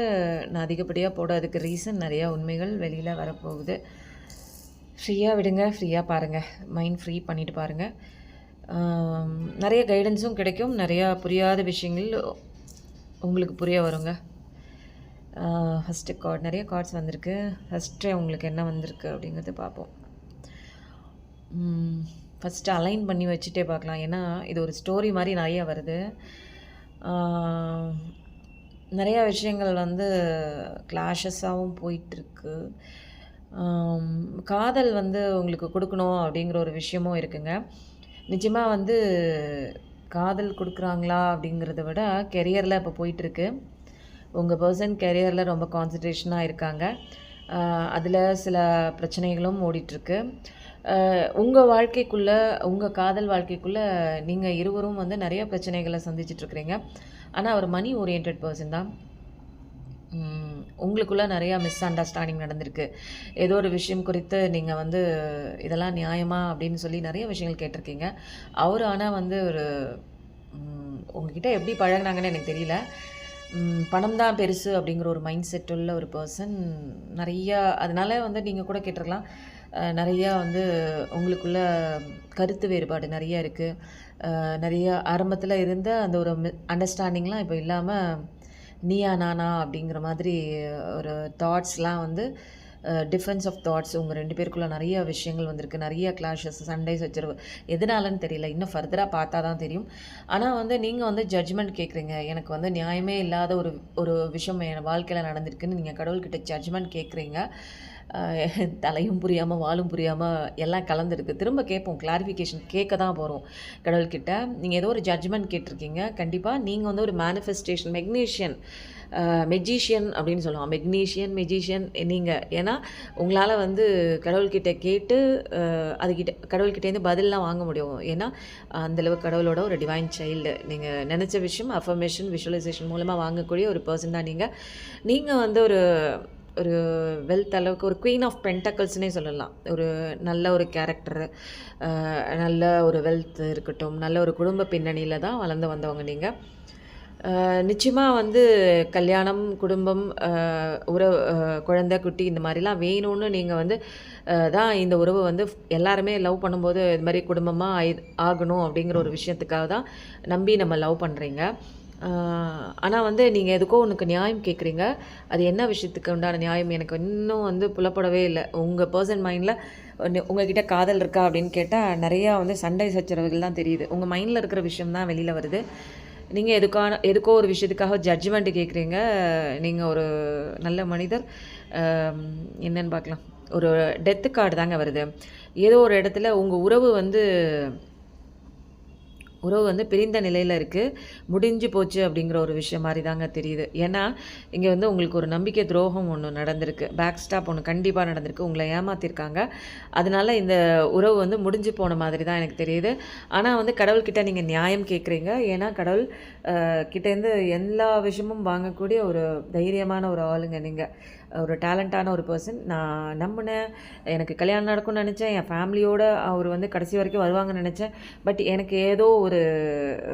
Speaker 1: நான் அதிகப்படியாக போட அதுக்கு ரீசன் நிறையா உண்மைகள் வெளியில் வரப்போகுது. ஃப்ரீயாக விடுங்க ஃப்ரீயாக பாருங்கள் மைண்ட் ஃப்ரீ பண்ணிட்டு பாருங்கள் நிறைய கைடன்ஸும் கிடைக்கும். நிறையா புரியாத விஷயங்கள் உங்களுக்கு புரிய வருங்க. ஃபஸ்ட்டு கார்ட் நிறைய கார்ட்ஸ் வந்திருக்கு. ஃபஸ்ட்டு உங்களுக்கு என்ன வந்திருக்கு அப்படிங்கிறது பார்ப்போம். ஃபஸ்ட்டு அலைன் பண்ணி வச்சுட்டே பார்க்கலாம். ஏன்னா இது ஒரு ஸ்டோரி மாதிரி நிறைய வருது. நிறையா விஷயங்கள் வந்து கிளாஷஸாகவும் போயிட்டுருக்கு. காதல் வந்து உங்களுக்கு கொடுக்கணும் அப்படிங்கிற ஒரு விஷயமும் இருக்குங்க. நிஜமாக வந்து காதல் கொடுக்குறாங்களா அப்படிங்கிறத விட கெரியரில் இப்போ போயிட்டுருக்கு. உங்கள் பர்சன் கெரியரில் ரொம்ப கான்சன்ட்ரேஷனாக இருக்காங்க. அதில் சில பிரச்சனைகளும் ஓடிட்டுருக்கு. உங்கள் வாழ்க்கைக்குள்ளே உங்கள் காதல் வாழ்க்கைக்குள்ளே நீங்கள் இருவரும் வந்து நிறைய பிரச்சனைகளை சந்திச்சிட்ருக்கிறீங்க ஆனால் அவர் மணி ஓரியன்ட் பர்சன் தான். உங்களுக்குள்ளே நிறையா மிஸ் அண்டர்ஸ்டாண்டிங் நடந்திருக்கு. ஏதோ ஒரு விஷயம் குறித்து நீங்கள் வந்து இதெல்லாம் நியாயமா அப்படின்னு சொல்லி நிறைய விஷயங்கள் கேட்டிருக்கீங்க. அவர் ஆனால் வந்து ஒரு உங்ககிட்ட எப்படி பழகுனாங்கன்னு எனக்கு தெரியல. பணம் தான் பெருசு அப்படிங்கிற ஒரு மைண்ட் செட் உள்ள ஒரு பர்சன் நிறையா அதனால வந்து நீங்கள் கூட கேட்டிருக்கலாம். நிறையா வந்து உங்களுக்குள்ள கருத்து வேறுபாடு நிறைய இருக்குது நிறைய ஆரம்பத்தில் இருந்த அந்த ஒரு அண்டர்ஸ்டாண்டிங்லாம் இப்போ இல்லாமல் நீயா நானா அப்படிங்கிற மாதிரி ஒரு தாட்ஸ்லாம் வந்து டிஃப்ரென்ஸ் ஆஃப் தாட்ஸ் உங்கள் ரெண்டு பேருக்குள்ள நிறைய விஷயங்கள் வந்திருக்கு. நிறைய கிளாஷஸ் சண்டைஸ் வச்சிருவு எதனாலன்னு தெரியல. இன்னும் ஃபர்தராக பார்த்தா தான் தெரியும். ஆனால் வந்து நீங்கள் வந்து ஜட்ஜ்மெண்ட் கேட்குறீங்க எனக்கு வந்து நியாயமே இல்லாத ஒரு ஒரு விஷயம் என் வாழ்க்கையில் நடந்திருக்குன்னு நீங்கள் கடவுள்கிட்ட ஜட்ஜ்மெண்ட் கேட்குறீங்க தலையும் புரியாமல் வாலும் புரியாமல் எல்லாம் கலந்துருக்கு. திரும்ப கேட்போம். கிளாரிஃபிகேஷன் கேட்க தான் போகிறோம் கடவுள்கிட்ட நீங்கள் ஏதோ ஒரு ஜட்ஜ்மெண்ட் கேட்டிருக்கீங்க. கண்டிப்பாக நீங்கள் வந்து ஒரு மேனிஃபெஸ்டேஷன் மெக்னீஷியன் மெஜிஷியன் அப்படின்னு சொல்லுவாங்க. மெக்னீஷியன் மெஜிஷியன் நீங்கள் ஏன்னா உங்களால் வந்து கடவுள்கிட்ட கேட்டு அதுக்கிட்ட கடவுள்கிட்டேருந்து பதிலெலாம் வாங்க முடியும். ஏன்னா அந்தளவு கடவுளோட ஒரு டிவைன் சைல்டு நீங்கள் நினச்ச விஷயம் அஃபர்மேஷன் விஷுவலைசேஷன் மூலமாக வாங்கக்கூடிய ஒரு பர்சன் தான் நீங்கள் நீங்கள் வந்து ஒரு ஒரு வெல்த் அளவுக்கு ஒரு குவீன் ஆஃப் பென்டக்கல்ஸ்னே சொல்லலாம். ஒரு நல்ல ஒரு கேரக்டரு நல்ல ஒரு வெல்த் இருக்கட்டும் நல்ல ஒரு குடும்ப பின்னணியில் தான் வளர்ந்து வந்தவங்க நீங்கள் நிச்சயமாக வந்து கல்யாணம் குடும்பம் உற உறவு குழந்தை குட்டி இந்த மாதிரிலாம் வேணும்னு நீங்கள் வந்து தான் இந்த உறவு வந்து எல்லாருமே லவ் பண்ணும்போது இது மாதிரி குடும்பமாக ஆகணும் அப்படிங்கிற ஒரு விஷயத்துக்காக தான் நம்பி நம்ம லவ் பண்ணுறீங்க ஆனால் வந்து நீங்கள் எதுக்கோ உனக்கு நியாயம் கேட்குறீங்க அது என்ன விஷயத்துக்கு உண்டான நியாயம்? எனக்கு இன்னும் வந்து புலப்படவே இல்லை. உங்கள் பர்சன் மைண்டில் உங்ககிட்ட காதல் இருக்கா அப்படின்னு கேட்டால் நிறையா வந்து சண்டை சச்சரவுகள் தான் தெரியுது. உங்கள் மைண்டில் இருக்கிற விஷயம் தான் வெளியில் வருது. நீங்கள் எதுக்கான எதுக்கோ ஒரு விஷயத்துக்காக ஜட்ஜ்மெண்ட் கேட்குறீங்க நீங்கள் ஒரு நல்ல மனிதர். என்னன்னு பார்க்கலாம். ஒரு டெத்து கார்டு தாங்க வருது. ஏதோ ஒரு இடத்துல உங்கள் உறவு வந்து உறவு வந்து பிரிந்த நிலையில் இருக்குது முடிஞ்சு போச்சு அப்படிங்கிற ஒரு விஷயம் மாதிரி தாங்க தெரியுது. ஏன்னா இங்கே வந்து உங்களுக்கு ஒரு நம்பிக்கை துரோகம் ஒன்று நடந்திருக்கு. பேக் ஸ்டாப் ஒன்று கண்டிப்பாக நடந்திருக்கு. உங்களை ஏமாற்றிருக்காங்க அதனால இந்த உறவு வந்து முடிஞ்சு போன மாதிரி தான் எனக்கு தெரியுது. ஆனால் வந்து கடவுள்கிட்ட நீங்கள் நியாயம் கேட்குறீங்க ஏன்னா கடவுள் கிட்டேருந்து எல்லா விஷயமும் வாங்கக்கூடிய ஒரு தைரியமான ஒரு ஆளுங்க நீங்கள் ஒரு டேலண்டான ஒரு பர்சன் நான் நம்பினேன். எனக்கு கல்யாணம் நடக்கும்னு நினச்சேன். என் ஃபேமிலியோடு அவர் வந்து கடைசி வரைக்கும் வருவாங்கன்னு நினச்சேன். பட் எனக்கு ஏதோ ஒரு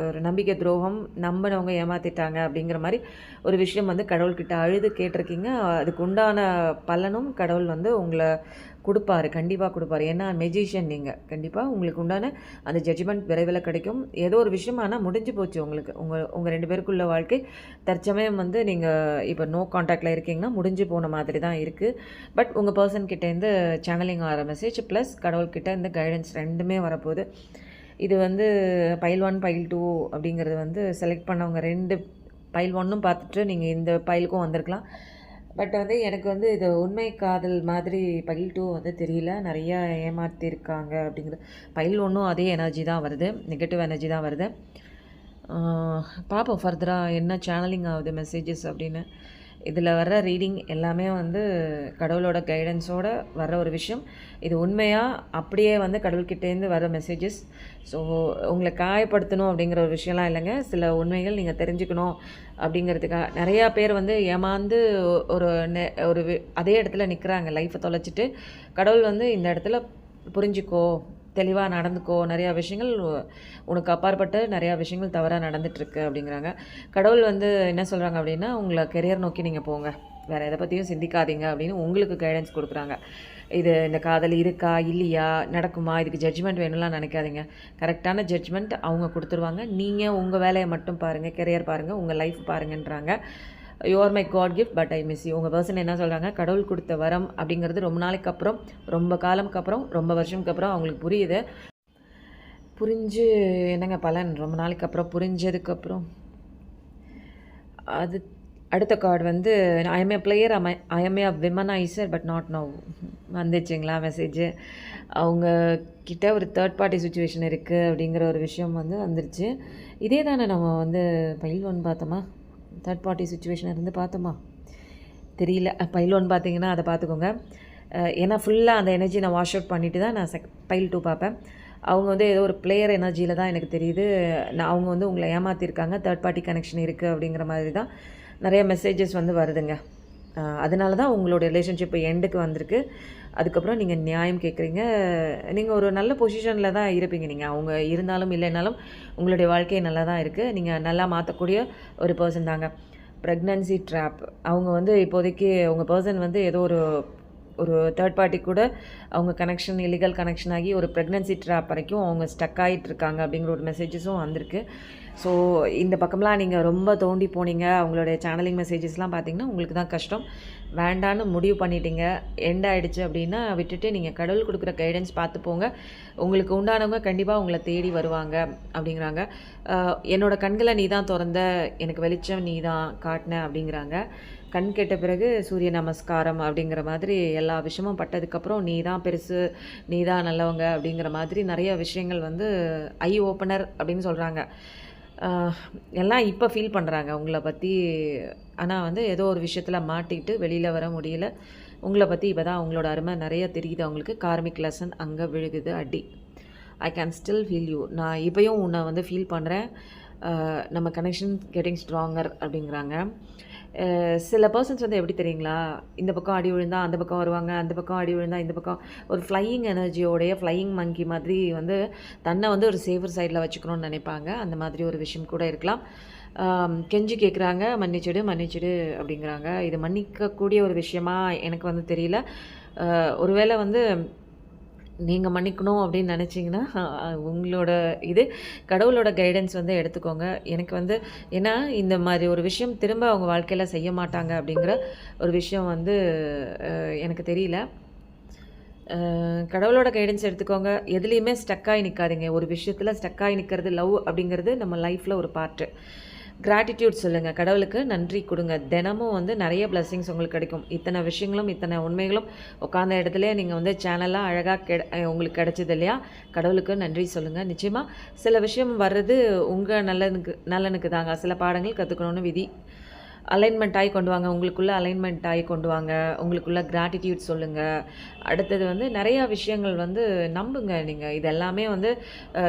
Speaker 1: ஒரு நம்பிக்கை துரோகம் நம்பினவங்க ஏமாற்றிட்டாங்க அப்படிங்கிற மாதிரி ஒரு விஷயம் வந்து கடவுள்கிட்ட அழுது கேட்டிருக்கீங்க. அதுக்கு உண்டான பலனும் கடவுள் வந்து உங்களை கொடுப்பாரு கண்டிப்பாக கொடுப்பாரு. ஏன்னா மெஜிஷியன் நீங்கள் கண்டிப்பாக உங்களுக்கு உண்டான அந்த ஜட்ஜ்மெண்ட் விரைவில் கிடைக்கும். ஏதோ ஒரு விஷயம் ஆனால் முடிஞ்சு போச்சு உங்களுக்கு. உங்கள் உங்கள் ரெண்டு பேருக்குள்ள வாழ்க்கை தற்சமயம் வந்து நீங்கள் இப்போ நோ காண்டாக்டில் இருக்கீங்கன்னா முடிஞ்சு போன மாதிரி தான் இருக்குது பட் உங்கள் பர்சன் கிட்டேருந்து சேனலிங் ஆகிற மெசேஜ் ப்ளஸ் கடவுள்கிட்ட இந்த கைடன்ஸ் ரெண்டுமே வரப்போகுது. இது வந்து பைல் ஒன் பைல் டூ அப்படிங்கிறது வந்து செலக்ட் பண்ணவங்க ரெண்டு பைல் ஒன்னும் பார்த்துட்டு நீங்கள் இந்த பைலுக்கும் வந்திருக்கலாம். பட் வந்து எனக்கு வந்து இது உண்மை காதல் மாதிரி பயில் டூ வந்து தெரியல. நிறையா ஏமாற்றிருக்காங்க அப்படிங்கிற பயில் ஒன்றும் அதே எனர்ஜி தான் வருது. நெகட்டிவ் எனர்ஜி தான் வருது. பார்ப்போம் ஃபர்தராக என்ன சேனலிங் ஆகுது மெசேஜஸ் அப்படின்னு. இதில் வர்ற ரீடிங் எல்லாமே வந்து கடவுளோட கைடன்ஸோட வர்ற ஒரு விஷயம். இது உண்மையாக அப்படியே வந்து கடவுள்கிட்டேருந்து வர மெசேஜஸ் ஸோ உங்களை காயப்படுத்தணும் அப்படிங்கிற ஒரு விஷயம்லாம் இல்லைங்க. சில உண்மைகள் நீங்கள் தெரிஞ்சுக்கணும் அப்படிங்கிறதுக்காக நிறையா பேர் வந்து ஏமாந்து ஒரு நெ ஒரு அதே இடத்துல நிற்கிறாங்க லைஃப்பை தொலைச்சிட்டு. கடவுள் வந்து இந்த இடத்துல புரிஞ்சுக்கோ. தெளிவாக நடந்துக்கோ. நிறையா விஷயங்கள் உ- உனக்கு அப்பாற்பட்டு நிறையா விஷயங்கள் தவறாக நடந்துட்டுருக்கு அப்படிங்கிறாங்க. கடவுள் வந்து என்ன சொல்கிறாங்க அப்படின்னா உங்களை கெரியர் நோக்கி நீங்கள் போங்க. வேறு எதை பற்றியும் சிந்திக்காதீங்க அப்படின்னு உங்களுக்கு கைடன்ஸ் கொடுக்குறாங்க. இது இந்த காதல் இருக்கா இல்லையா நடக்குமா இதுக்கு ஜட்ஜ்மெண்ட் வேணும்லாம் நினைக்காதீங்க. கரெக்டான ஜட்ஜ்மெண்ட் அவங்க கொடுத்துருவாங்க. நீங்கள் உங்கள் வேலையை மட்டும் பாருங்கள் கெரியர் பாருங்கள் உங்கள் life பாருங்கன்றாங்க. You are my God gift but I miss you உங்கள் பர்சன் என்ன சொல்கிறாங்க கடவுள் கொடுத்த வரம் அப்படிங்கிறது ரொம்ப நாளைக்கு அப்புறம் ரொம்ப காலமுக்கு அப்புறம் ரொம்ப வருஷம்க்கு அப்புறம் அவங்களுக்கு புரியுது. புரிஞ்சு என்னங்க பலன்? ரொம்ப நாளைக்கு அப்புறம் புரிஞ்சதுக்கப்புறம் அது அடுத்த கார்டு வந்து I'm a player I I'm a womaniser but not no வந்துச்சுங்களா message அவங்க கிட்ட ஒரு தேர்ட் பார்ட்டி சுச்சுவேஷன் இருக்குது அப்படிங்கிற ஒரு விஷயம் வந்து வந்துருச்சு. இதே தானே நம்ம வந்து பயில் ஒன்று பார்த்தோமா? தேர்ட் பார்ட்டி சுச்சுவேஷன் இருந்து பார்த்தோமா? தெரியல. பயில் பார்த்தீங்கன்னா அதை பார்த்துக்கோங்க. ஏன்னா ஃபுல்லாக அந்த எனர்ஜி நான் வாஷ் அவுட் பண்ணிவிட்டு தான் நான் செக் பைல் டூ பார்ப்பேன். அவங்க வந்து ஏதோ ஒரு பிளேயர் எனர்ஜியில் தான் எனக்கு தெரியுது. நான் அவங்க வந்து உங்களை ஏமாற்றிருக்காங்க தேர்ட் பார்ட்டி கனெக்ஷன் இருக்குது அப்படிங்கிற மாதிரி தான் நிறைய மெசேஜஸ் வந்து வருதுங்க. அதனால தான் உங்களோட ரிலேஷன்ஷிப் எண்டுக்கு வந்திருக்கு. அதுக்கப்புறம் நீங்கள் நியாயம் கேட்குறீங்க நீங்கள் ஒரு நல்ல பொசிஷனில் தான் இருப்பீங்க நீங்கள் அவங்க இருந்தாலும் இல்லைனாலும் உங்களுடைய வாழ்க்கை நல்லா தான் இருக்குது நீங்கள் நல்லா மாற்றக்கூடிய ஒரு பர்சன் தாங்க. ப்ரெக்னன்சி ட்ராப் அவங்க வந்து இப்போதைக்கு உங்கள் பர்சன் வந்து ஏதோ ஒரு ஒரு தேர்ட் பார்ட்டி கூட அவங்க கனெக்ஷன் இல்லீகல் கனெக்ஷன் ஆகி ஒரு ப்ரெக்னன்சி ட்ராப் வரைக்கும் அவங்க ஸ்டக் ஆகிட்டு இருக்காங்க அப்படிங்கிற ஒரு மெசேஜஸும் வந்திருக்கு. ஸோ இந்த பக்கம்லாம் நீங்கள் ரொம்ப தோண்டி போனீங்க. அவங்களுடைய சேனலிங் மெசேஜஸ்லாம் பார்த்தீங்கன்னா உங்களுக்கு தான் கஷ்டம். வேண்டான்னு முடிவு பண்ணிட்டீங்க. எண்ட் ஆகிடுச்சு அப்படின்னா விட்டுட்டு நீங்கள் கடவுள் கொடுக்குற கைடன்ஸ் பார்த்து போங்க. உங்களுக்கு உண்டானவங்க கண்டிப்பாக உங்களை தேடி வருவாங்க அப்படிங்கிறாங்க. என்னோடய என்னோட கண்களை நீ தான் திறந்த எனக்கு வெளிச்சம் நீ தான் காட்டின அப்படிங்கிறாங்க. கண் கெட்ட பிறகு சூரிய நமஸ்காரம் அப்படிங்கிற மாதிரி எல்லா விஷயமும் பட்டதுக்கப்புறம் நீ தான் பெருசு நீ தான் நல்லவங்க அப்படிங்கிற மாதிரி நிறைய விஷயங்கள் வந்து ஐ ஓப்பனர் அப்படின்னு சொல்கிறாங்க எல்லாம் இப்போ ஃபீல் பண்ணுறாங்க உங்களை பற்றி ஆனால் வந்து ஏதோ ஒரு விஷயத்தில் மாட்டிக்கிட்டு வெளியில் வர முடியல. உங்களை பற்றி இப்போ தான் அவங்களோட அருமை நிறைய தெரியுது அவங்களுக்கு. கார்மிக் லெசன் அங்கே விழுகுது அடி. I can still feel you நான் இப்போயும் உன்னை வந்து ஃபீல் பண்ணுறேன் நம்ம கனெக்ஷன் கெட்டிங் ஸ்ட்ராங்கர் அப்படிங்கிறாங்க. சில பர்சன்ஸ் வந்து எப்படி தெரியுங்களா? இந்த பக்கம் அடி விழுந்தா அந்த பக்கம் வருவாங்க அந்த பக்கம் அடி விழுந்தா இந்த பக்கம். ஒரு ஃப்ளையிங் எனர்ஜியோடைய ஃப்ளையிங் மங்கி மாதிரி வந்து தன்னை வந்து ஒரு சேஃபர் சைடில் வச்சுக்கணும்னு நினைப்பாங்க. அந்த மாதிரி ஒரு விஷயம் கூட இருக்கலாம். கெஞ்சி கேட்குறாங்க மன்னிச்சிடு மன்னிச்சிடு அப்படிங்கிறாங்க. இது மன்னிக்கக்கூடிய ஒரு விஷயமா எனக்கு வந்து தெரியல. ஒருவேளை வந்து நீங்கள் மன்னிக்கணும் அப்படின்னு நினச்சிங்கன்னா உங்களோட இது கடவுளோட கைடன்ஸ் வந்து எடுத்துக்கோங்க. எனக்கு வந்து ஏன்னா இந்த மாதிரி ஒரு விஷயம் திரும்ப அவங்க வாழ்க்கையில் செய்ய மாட்டாங்க அப்படிங்கிற ஒரு விஷயம் வந்து எனக்கு தெரியல. கடவுளோட கைடன்ஸ் எடுத்துக்கோங்க. எதுலேயுமே ஸ்டக்காகி நிற்காதீங்க ஒரு விஷயத்தில் ஸ்டக்காகி நிற்கிறது லவ் அப்படிங்கிறது நம்ம லைஃப்பில் ஒரு பார்ட்டு கிராட்டிடியூட் சொல்லுங்கள் கடவுளுக்கு நன்றி கொடுங்க. தினமும் வந்து நிறைய பிளஸ்ஸிங்ஸ் உங்களுக்கு கிடைக்கும். இத்தனை விஷயங்களும் இத்தனை உண்மைகளும் உட்காந்த இடத்துல நீங்கள் வந்து சேனலாக அழகாக கெ உங்களுக்கு கிடைச்சது இல்லையா? கடவுளுக்கு நன்றி சொல்லுங்கள் நிச்சயமாக சில விஷயம் வர்றது உங்கள் நல்லனுக்கு நல்லனுக்கு தாங்க. சில பாடங்கள் கற்றுக்கணும்னு விதி. அலைன்மெண்ட் ஆகி கொண்டு வாங்க. உங்களுக்குள்ளே அலைன்மெண்ட் ஆகி கொண்டு வாங்க. உங்களுக்குள்ளே கிராட்டிடியூட் சொல்லுங்கள் அடுத்தது வந்து நிறையா விஷயங்கள் வந்து நம்புங்க நீங்கள் இது எல்லாமே வந்து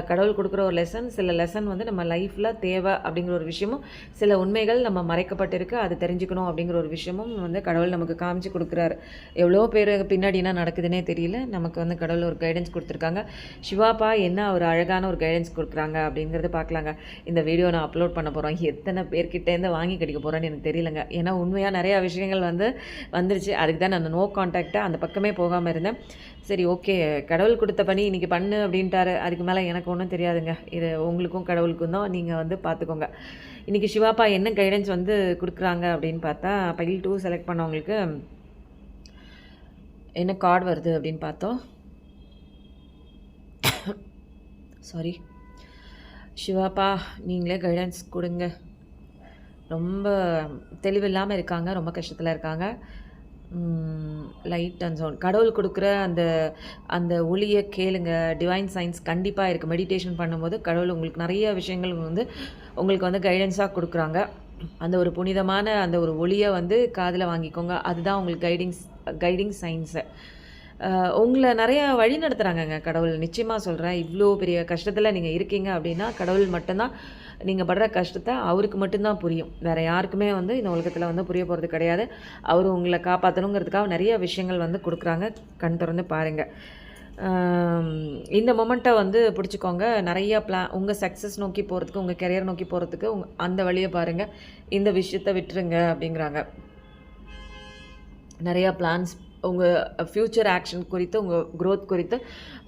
Speaker 1: கடவுள் கொடுக்குற ஒரு லெசன் சில லெசன் வந்து நம்ம லைஃப்பில் தேவை அப்படிங்கிற ஒரு விஷயமும் சில உண்மைகள் நம்ம மறைக்கப்பட்டிருக்கு. அது தெரிஞ்சுக்கணும் அப்படிங்கிற ஒரு விஷயமும் வந்து கடவுள் நமக்கு காமிச்சு கொடுக்குறாரு. எவ்வளோ பேர் பின்னாடி என்ன நடக்குதுன்னே தெரியல. நமக்கு வந்து கடவுள் ஒரு கைடன்ஸ் கொடுத்துருக்காங்க. சிவாப்பா என்ன ஒரு அழகான ஒரு கைடன்ஸ் கொடுக்குறாங்க அப்படிங்கிறத பார்க்கலாங்க. இந்த வீடியோ நான் அப்லோட் பண்ண போகிறோம் எத்தனை பேர்கிட்டேருந்து வாங்கி கிடைக்க போகிறேன்னு எனக்கு தெரியலங்க. ஏன்னா உண்மையாக நிறையா விஷயங்கள் வந்து வந்துருச்சு. அதுக்கு தான் நான் நோ காண்டாக்டாக அந்த பக்கமே போகாமல் இருந்தேன். சரி ஓகே. கடவுள் கொடுத்த பணி இன்றைக்கி பண்ணு அப்படின்ட்டாரு. அதுக்கு மேலே எனக்கு ஒன்றும் தெரியாதுங்க. இது உங்களுக்கும் கடவுளுக்கும் தான் நீங்கள் வந்து பார்த்துக்கோங்க இன்றைக்கி சிவாப்பா என்ன கைடன்ஸ் வந்து கொடுக்குறாங்க அப்படின்னு பார்த்தா பையில் டூ செலக்ட் பண்ணவங்களுக்கு என்ன கார்டு வருது அப்படின்னு பார்த்தோம். சாரி சிவாப்பா நீங்களே கைடன்ஸ் கொடுங்க. ரொம்ப தெளிவில்லாமல் இருக்காங்க ரொம்ப கஷ்டத்தில் இருக்காங்க. லைட் அண்ட் சவுண்ட் கடவுள் கொடுக்குற அந்த அந்த ஒளியை கேளுங்க. டிவைன் சயின்ஸ் கண்டிப்பாக இருக்குது மெடிடேஷன் பண்ணும்போது கடவுள் உங்களுக்கு நிறைய விஷயங்கள் வந்து உங்களுக்கு வந்து கைடன்ஸாக கொடுக்குறாங்க. அந்த ஒரு புனிதமான அந்த ஒரு ஒளியை வந்து காதில் வாங்கிக்கோங்க. அதுதான் உங்களுக்கு கைடிங்ஸ் கைடிங் சயின்ஸு உங்களை நிறையா வழி நடத்துகிறாங்கங்க கடவுள். நிச்சயமாக சொல்கிறேன் இவ்வளோ பெரிய கஷ்டத்தில் நீங்கள் இருக்கீங்க அப்படின்னா கடவுள் மட்டும்தான் நீங்கள் படுற கஷ்டத்தை அவருக்கு மட்டும்தான் புரியும். வேறு யாருக்குமே வந்து இந்த உலகத்தில் வந்து புரிய போகிறது கிடையாது. அவர் உங்களை காப்பாற்றணுங்கிறதுக்காக நிறைய விஷயங்கள் வந்து கொடுக்குறாங்க. கண் திறந்து பாருங்கள் இந்த மொமெண்ட்டை வந்து பிடிச்சிக்கோங்க. நிறைய பிளான் உங்கள் சக்ஸஸ் நோக்கி போகிறதுக்கு உங்கள் கெரியர் நோக்கி போகிறதுக்கு உங் அந்த வழியை பாருங்கள் இந்த விஷயத்தை விட்டுருங்க அப்படிங்கிறாங்க. நிறையா பிளான்ஸ் உங்கள் ஃப்யூச்சர் ஆக்ஷன் குறித்து உங்கள் க்ரோத் குறித்து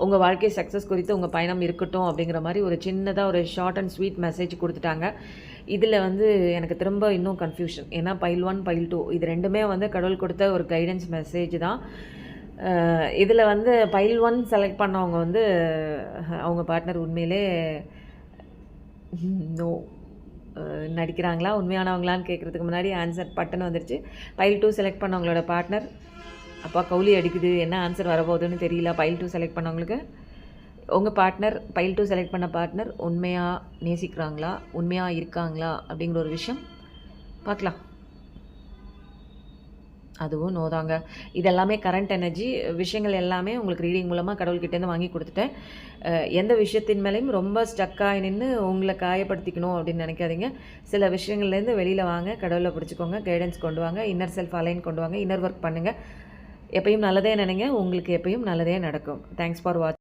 Speaker 1: உங்கள் வாழ்க்கை சக்ஸஸ் குறித்து உங்கள் பயணம் இருக்கட்டும் அப்படிங்கிற மாதிரி ஒரு சின்னதாக ஒரு ஷார்ட் அண்ட் ஸ்வீட் மெசேஜ் கொடுத்துட்டாங்க. இதில் வந்து எனக்கு திரும்ப இன்னும் கன்ஃபியூஷன் ஏன்னா பைல் ஒன் பைல் டூ இது ரெண்டுமே வந்து கடவுள் கொடுத்த ஒரு கைடன்ஸ் மெசேஜ் தான். இதில் வந்து பைல் ஒன் செலக்ட் பண்ணவங்க வந்து அவங்க பார்ட்னர் உண்மையிலே நோ நடிக்கிறாங்களா உண்மையானவங்களான்னு கேட்குறதுக்கு முன்னாடி ஆன்சர் பட்டன் வந்துருச்சு. பைல் டூ செலக்ட் பண்ணவங்களோட பார்ட்னர் அப்பா கவுலி அடிக்குது என்ன ஆன்சர் வரப்போகுதுன்னு தெரியல. பைல் டூ செலக்ட் பண்ணவங்களுக்கு. உங்கள் பார்ட்னர் பைல் டூ செலக்ட் பண்ண பார்ட்னர் உண்மையாக நேசிக்கிறாங்களா? உண்மையாக இருக்காங்களா? அப்படிங்கிற ஒரு விஷயம் பார்க்கலாம். அதுவும் நோதாங்க இதெல்லாமே கரண்ட் எனர்ஜி விஷயங்கள் எல்லாமே உங்களுக்கு ரீடிங் மூலமாக கடவுள்கிட்டேருந்து வாங்கி கொடுத்துட்டேன். எந்த விஷயத்தின் மேலேயும் ரொம்ப ஸ்டக்காகி நின்று உங்களை காயப்படுத்திக்கணும் அப்படின்னு நினைக்காதீங்க. சில விஷயங்கள்லேருந்து வெளியில் வாங்க கடவுளை பிடிச்சிக்கோங்க கைடன்ஸ் கொண்டு வாங்க இன்னர் செல்ஃப் அலைன் கொண்டு வாங்க இன்னர் ஒர்க் பண்ணுங்கள் எப்பயும் நல்லதே நினைங்க. உங்களுக்கு எப்பயும் நல்லதே நடக்கும். Thanks for watch